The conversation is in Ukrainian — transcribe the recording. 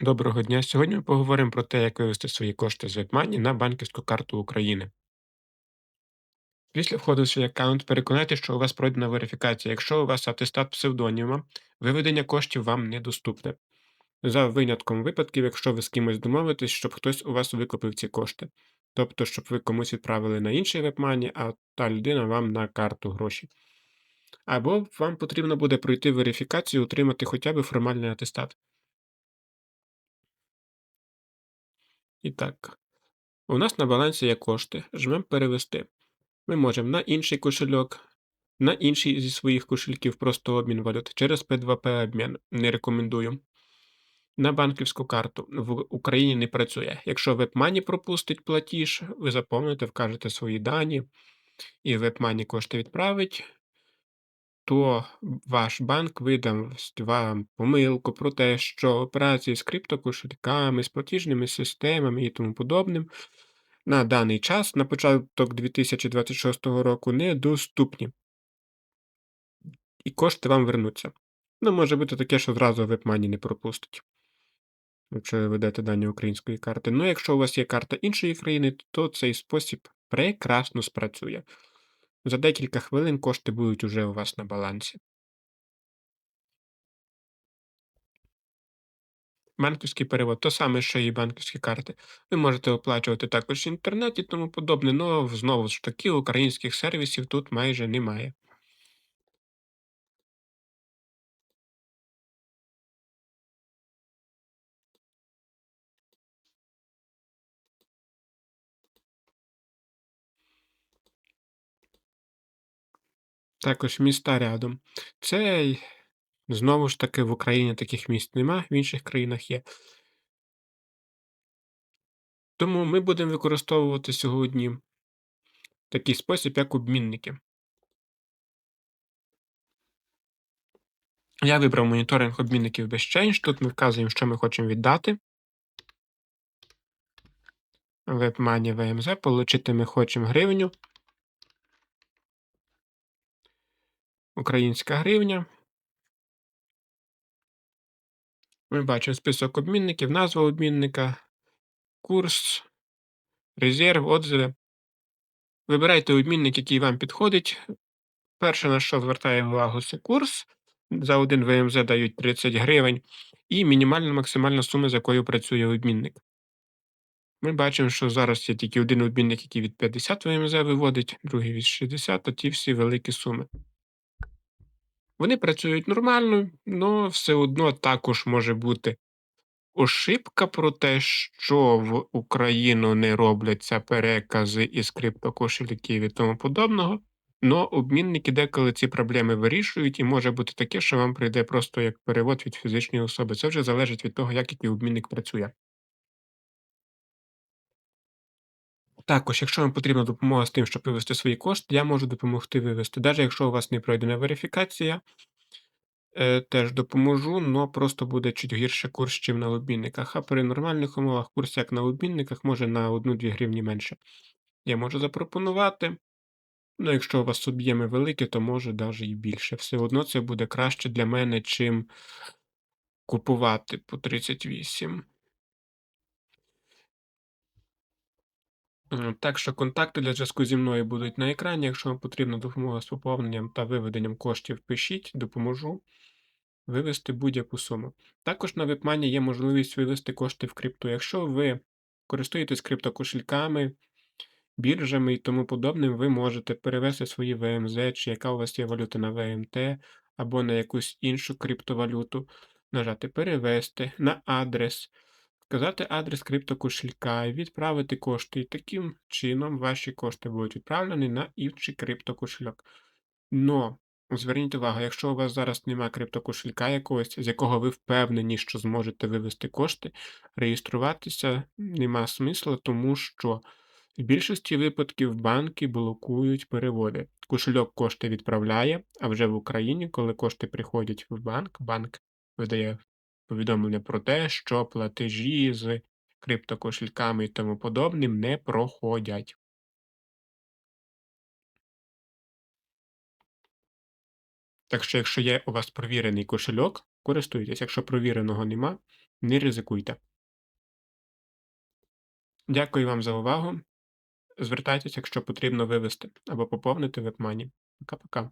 Доброго дня! Сьогодні ми поговоримо про те, як вивести свої кошти з WebMoney на банківську карту України. Після входу в свій аккаунт переконайтеся, що у вас пройдена верифікація. Якщо у вас атестат псевдоніма, виведення коштів вам недоступне. За винятком випадків, якщо ви з кимось домовитесь, щоб хтось у вас викупив ці кошти. Тобто, щоб ви комусь відправили на інший WebMoney, а та людина вам на карту гроші. Або вам потрібно буде пройти верифікацію і отримати хоча б формальний атестат. І так, у нас на балансі є кошти. Жмемо перевести. Ми можемо на інший кошельок, на інший зі своїх кошельків просто обмін валют через P2P обмін. Не рекомендую. На банківську карту в Україні не працює. Якщо WebMoney пропустить платіж, ви заповните, вкажете свої дані, і WebMoney кошти відправить, то ваш банк видасть вам помилку про те, що операції з криптокошельками, з платіжними системами і тому подобним на даний час, на початок 2026 року, недоступні. І кошти вам вернуться. Ну, може бути таке, що зразу WebMoney не пропустить. Якщо ви ведете дані української карти. Ну, якщо у вас є карта іншої країни, то цей спосіб прекрасно спрацює. За декілька хвилин кошти будуть уже у вас на балансі. Банківський перевод то саме, що і банківські карти. Ви можете оплачувати також інтернет і тому подобне, але знову ж таки українських сервісів тут майже немає. Також міста рядом. Це знову ж таки в Україні таких міст нема, в інших країнах є. Тому ми будемо використовувати сьогодні такий спосіб, як обмінники. Я вибрав моніторинг обмінників без Change. Тут ми вказуємо, що ми хочемо віддати. WebMoney VMZ. Получити ми хочемо гривню. Українська гривня. Ми бачимо список обмінників, назва обмінника, курс, резерв, отзиви. Вибирайте обмінник, який вам підходить. Перше, на що звертаємо увагу, це курс. За один ВМЗ дають 30 гривень. І мінімальна максимальна сума, з якою працює обмінник. Ми бачимо, що зараз є тільки один обмінник, який від 50 ВМЗ виводить, другий від 60, а ті всі великі суми. Вони працюють нормально, але все одно також може бути ошибка про те, що в Україну не робляться перекази із криптокошельків і тому подобного. Но обмінники деколи ці проблеми вирішують, і може бути таке, що вам прийде просто як перевод від фізичної особи. Це вже залежить від того, як який обмінник працює. Також, якщо вам потрібна допомога з тим, щоб вивести свої кошти, я можу допомогти вивести. Навіть якщо у вас не пройдена верифікація, е, теж допоможу, але просто буде чуть гірше курс, чим на обмінниках. А при нормальних умовах курс, як на обмінниках, може на 1-2 гривні менше. Я можу запропонувати. Ну, якщо у вас об'єми великі, то може навіть і більше. Все одно це буде краще для мене, чим купувати по 38. Так що контакти для зв'язку зі мною будуть на екрані. Якщо вам потрібна допомога з поповненням та виведенням коштів, пишіть, допоможу вивести будь-яку суму. Також на WebMoney є можливість вивести кошти в крипту. Якщо ви користуєтесь криптокошельками, біржами і тому подобним, ви можете перевести свої ВМЗ, чи яка у вас є валюта на ВМТ, або на якусь іншу криптовалюту, нажати Перевести на адрес, вказати адрес криптокошелька і відправити кошти. І таким чином ваші кошти будуть відправлені на інший криптокошельок. Но зверніть увагу, якщо у вас зараз немає криптокошелька якогось, з якого ви впевнені, що зможете вивести кошти, реєструватися нема смисла, тому що в більшості випадків банки блокують переводи. Кошельок кошти відправляє, а вже в Україні, коли кошти приходять в банк, банк видає повідомлення про те, що платежі з криптокошельками і тому подобним не проходять. Так що, якщо є у вас провірений кошельок, користуйтесь. Якщо провіреного нема, Не ризикуйте. Дякую вам за увагу. Звертайтеся, якщо потрібно вивести або поповнити WebMoney. Пока-пока.